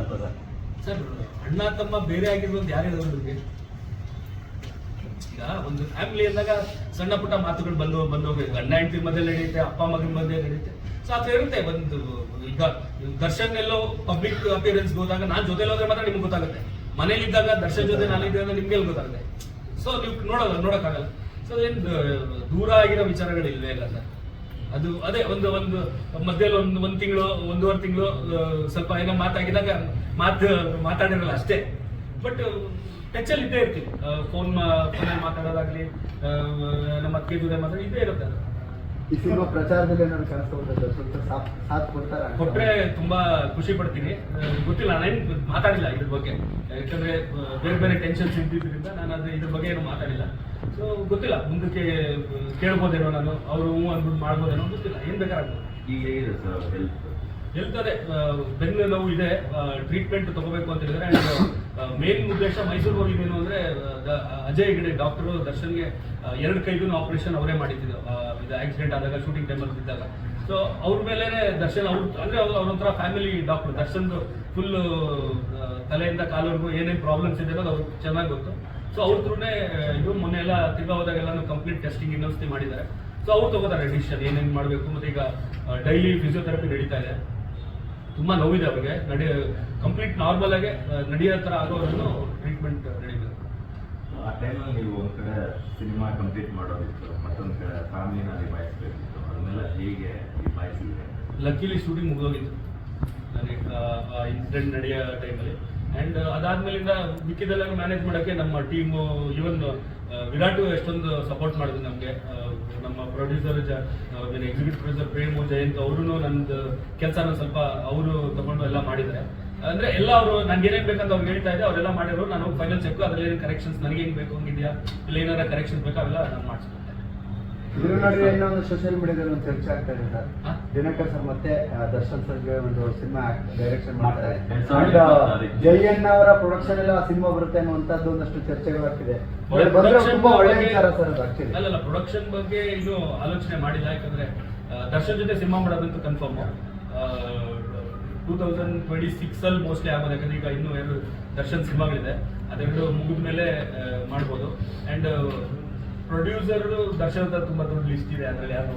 ಅಂತ ಸರ್, ಅಣ್ಣ ತಮ್ಮ ಬೇರೆ ಆಗಿರೋದು ಯಾರು ಈಗ ಒಂದು ಫ್ಯಾಮಿಲಿ ಅಂದಾಗ ಸಣ್ಣ ಪುಟ್ಟ ಮಾತುಗಳು ಬಂದು ಬಂದು ಗಂಡ ಹೆಂಡತಿ ಮಧ್ಯೆ ನಡೆಯುತ್ತೆ, ಅಪ್ಪ ಮಗನ ಮಧ್ಯೆ ನಡೆಯುತ್ತೆ. ಸೊ ಆ ಇರುತ್ತೆ. ಒಂದು ಈಗ ದರ್ಶನ್ ಎಲ್ಲೋ ಪಬ್ಲಿಕ್ ಅಪಿಯರೆನ್ಸ್ ಹೋದಾಗ ನಾನು ಜೊತೆಲಿ ಹೋದ್ರೆ ಮಾತ್ರ ನಿಮ್ಗೆ ಗೊತ್ತಾಗುತ್ತೆ. ಮನೇಲಿ ಇದ್ದಾಗ ದರ್ಶನ್ ಜೊತೆ ನಾನು ಇದ್ದಾಗ ನಿಮ್ಗೆ ಗೊತ್ತಾಗುತ್ತೆ? ಸೊ ನೀವು ನೋಡೋಲ್ಲ, ನೋಡೋಕ್ಕಾಗಲ್ಲ. ಸೊ ಏನು, ದೂರ ಆಗಿರೋ ವಿಚಾರಗಳು ಇಲ್ವೇ ಇಲ್ಲ ಸರ್? ಅದು ಅದೇ ಒಂದು ಒಂದು ಮಧ್ಯದಲ್ಲಿ ಒಂದು ಒಂದು ತಿಂಗಳು ಒಂದೂವರೆ ತಿಂಗಳು ಸ್ವಲ್ಪ ಏನೋ ಮಾತಾಗಿದಾಗ ಮಾತು ಮಾತಾಡಿರಲ್ಲ ಅಷ್ಟೇ. ಬಟ್ ಟಚಲ್ಲಿ ಇದ್ದೇ ಇರ್ತೀವಿ. ಫೋನ್ ಫೋನಲ್ಲಿ ಮಾತಾಡೋದಾಗ್ಲಿ ನಮ್ಮ ಅತ್ತೆ ಜೊತೆ ಮಾತಾಡಿ ಇದ್ದೇ ಇರುತ್ತೆ. ಅದು. ಈ ಸಿನಿಮಾ ಪ್ರಚಾರದಲ್ಲಿ ಏನಾದ್ರು ಸ್ವಲ್ಪ ಸಾಥ್ ಕೊಡ್ತಾರ ಕೊಟ್ರೆ ತುಂಬಾ ಖುಷಿ ಪಡ್ತೀನಿ. ಗೊತ್ತಿಲ್ಲ ನಾನು ಮಾತಾಡಿಲ್ಲ ಇದ್ರ ಬಗ್ಗೆ. ಯಾಕಂದ್ರೆ ಬೇರೆ ಬೇರೆ ಟೆನ್ಷನ್ಸ್ ಇದ್ದಿದ್ರಿಂದ ನಾನು ಅದ್ರ ಇದ್ರ ಬಗ್ಗೆ ಏನು ಮಾತಾಡಿಲ್ಲ. ಸೊ ಗೊತ್ತಿಲ್ಲ. ಮುಂದಕ್ಕೆ ಕೇಳ್ಬೋದೇನೋ ನಾನು ಅವರು ಹ್ಞೂ ಅಂದ್ಬಿಟ್ಟು ಮಾಡ್ಬೋದೇನೋ ಗೊತ್ತಿಲ್ಲ. ಏನ್ ಬೇಕಾಗ್ಬೋದು ಈಗ ಹೇಗಿದೆ ಸರ್ ಹೆಲ್ತ್ ಹೇಳ್ತಾರೆ ಆ, ಬೆನ್ನು ನೋವು ಇದೆ. ಟ್ರೀಟ್ಮೆಂಟ್ ತಗೋಬೇಕು ಅಂತ ಹೇಳಿದ್ರೆ ಮೇನ್ ಉದ್ದೇಶ ಮೈಸೂರು ಹೋಗಿದ್ದೇನು ಅಂದ್ರೆ ಅಜಯ್ ಹೆಗಡೆ ಡಾಕ್ಟರ್ ದರ್ಶನ್ಗೆ ಎರಡು ಕೈಗೂ ಆಪರೇಷನ್ ಅವರೇ ಮಾಡಿದ್ದು ಇದು ಆಕ್ಸಿಡೆಂಟ್ ಆದಾಗ ಶೂಟಿಂಗ್ ಟೈಮಲ್ಲಿ ಬಿದ್ದಾಗ. ಸೊ ಅವ್ರ ಮೇಲೆ ದರ್ಶನ್ ಅವ್ರ ಅಂದ್ರೆ ಅವ್ರು ಅವ್ರೊಂಥರ ಫ್ಯಾಮಿಲಿ ಡಾಕ್ಟರ್ ದರ್ಶನ್ ಫುಲ್ ತಲೆಯಿಂದ ಕಾಲವರೆಗೂ ಏನೇನು ಪ್ರಾಬ್ಲಮ್ಸ್ ಇದೆ ಅನ್ನೋದು ಅವ್ರಿಗೆ ಚೆನ್ನಾಗಿ ಗೊತ್ತು. ಸೊ ಅವ್ರ ಥ್ರೂನೇ ಇದು ಮೊನ್ನೆ ಎಲ್ಲ ತಿರ್ಗಾ ಹೋದಾಗೆಲ್ಲ ಕಂಪ್ಲೀಟ್ ಟೆಸ್ಟಿಂಗ್ ಇನ್ನೊಂದ್ಸತಿ ಮಾಡಿದ್ದಾರೆ. ಸೊ ಅವ್ರು ತಗೋತಾರೆ ಡಿಸಿಷನ್ ಏನೇನು ಮಾಡಬೇಕು ಮತ್ತೆ ಈಗ ಡೈಲಿ ಫಿಸಿಯೋಥೆರಪಿ ನಡೀತಾ ಇದೆ. ತುಂಬಾ ನೋವಿದೆ ಅವ್ರಿಗೆ. ನಡಿ ಕಂಪ್ಲೀಟ್ ನಾರ್ಮಲ್ ಆಗಿ ನಡೆಯೋ ಥರ ಆಗೋವರೆಗೂ ಟ್ರೀಟ್ಮೆಂಟ್ ನಡೀಬೇಕು. ಆ ಟೈಮಲ್ಲಿ ನೀವು ಒಂದು ಕಡೆ ಸಿನಿಮಾ ಕಂಪ್ಲೀಟ್ ಮಾಡೋದಿತ್ತು ಮತ್ತೊಂದು ಕಡೆ ಫ್ಯಾಮಿಲಿನ ನಿಭಾಯಿಸ್ಬೇಕಿತ್ತು ಅದನ್ನೆಲ್ಲ ಹೇಗೆ ನಿಭಾಯಿಸಿದೆ ಲಕ್ಕಿಲಿ ಶೂಟಿಂಗ್ ಮುಗಿದೋಗಿತ್ತು. ನನಗೆ ಇನ್ಸಿಡೆಂಟ್ ನಡೆಯೋ ಟೈಮಲ್ಲಿ ಆ್ಯಂಡ್ ಅದಾದ್ಮೇಲಿಂದ ಮಿಕ್ಕಿದೆಲ್ಲ ಮ್ಯಾನೇಜ್ ಮಾಡೋಕ್ಕೆ ನಮ್ಮ ಟೀಮು ಇವನ್ ವಿರಾಟ್ ಎಷ್ಟೊಂದು ಸಪೋರ್ಟ್ ಮಾಡಿದ್ರು ನಮಗೆ. ನಮ್ಮ ಪ್ರೊಡ್ಯೂಸರ್ ಜ ಎಕ್ಸಿಕ್ಯೂಟಿವ್ ಪ್ರೊಡ್ಯೂಸರ್ ಪ್ರೇಮು ಜಯಂತ್ ಅವರು ನಂದು ಕೆಲಸನ ಸ್ವಲ್ಪ ಅವರು ತಗೊಂಡು ಎಲ್ಲ ಮಾಡಿದ್ದಾರೆ. ಅಂದ್ರೆ ಎಲ್ಲ ಅವರು ನನ್ಗೆ ಏನೇನು ಬೇಕಂತ ಅವ್ರು ಹೇಳ್ತಾ ಇದ್ದೆ ಅವರೆಲ್ಲ ಮಾಡಿದ್ರು ನಾನು ಫೈನಲ್ ಚೆಕ್ ಅದ್ರಲ್ಲಿ ಏನೇನು ಕರೆಕ್ಷನ್ಸ್ ನನಗೆ ಹೆಂಗೆ ಬೇಕು ಹಂಗಿದೆಯಾ ಇಲ್ಲ ಏನಾರ ಕರೆಕ್ಷನ್ಸ್ ಬೇಕಾ ಅವೆಲ್ಲ ನಾನು ಮಾಡಿಸ್ಕೊಡ್ತೇನೆ. ಸೋಷಿಯಲ್ ಮೀಡಿಯಾದಲ್ಲಿ ಒಂದು ಚರ್ಚೆ ಆಗ್ತಾ ಇದೆ? ದಿನಕರ್ ಸರ್ ಮತ್ತೆ ದರ್ಶನ್ ಸರ್ ಒಂದು ಸಿನಿಮಾ ಡೈರೆಕ್ಷನ್ ಮಾಡ್ತಾರೆ. ಜಯಣ್ಣ ಅವರ ಪ್ರೊಡಕ್ಷನ್ ಎಲ್ಲ ಸಿನಿಮಾ ಬರುತ್ತೆ ಅನ್ನುವಂತದ್ದು ಒಂದಷ್ಟು ಚರ್ಚೆಗಳು ಆಗ್ತಿದೆ. ತುಂಬಾ ಒಳ್ಳೆ ವಿಚಾರ ಸರ್ ಅದು ಆಕ್ಚುಲಿ ಅಲ್ಲಲ್ಲ ಪ್ರೊಡಕ್ಷನ್ ಬಗ್ಗೆ ಇದು ಆಲೋಚನೆ ಮಾಡಿಲ್ಲ ಯಾಕಂದ್ರೆ ದರ್ಶನ್ ಜೊತೆ cinema ಮಾಡೋದಂತೂ confirm two thousand twenty six ಅಲ್ಲಿ ಮೋಸ್ಟ್ಲಿ ಆಗೋದು ಯಾಕಂದ್ರೆ ಈಗ ಇನ್ನೂ ಎರಡು ದರ್ಶನ್ ಸಿನಿಮಾಗಳಿದೆ. ಅದೆರಡು ಮುಗಿದ ಮೇಲೆ ಮಾಡ್ಬೋದು. ಅಂಡ್ ಪ್ರೊಡ್ಯೂಸರ್ ದರ್ಶನ್ ಹತ್ರ ತುಂಬಾ ದೊಡ್ಡ ಲಿಸ್ಟ್ ಇದೆ ಅದ್ರಲ್ಲಿ ಯಾರು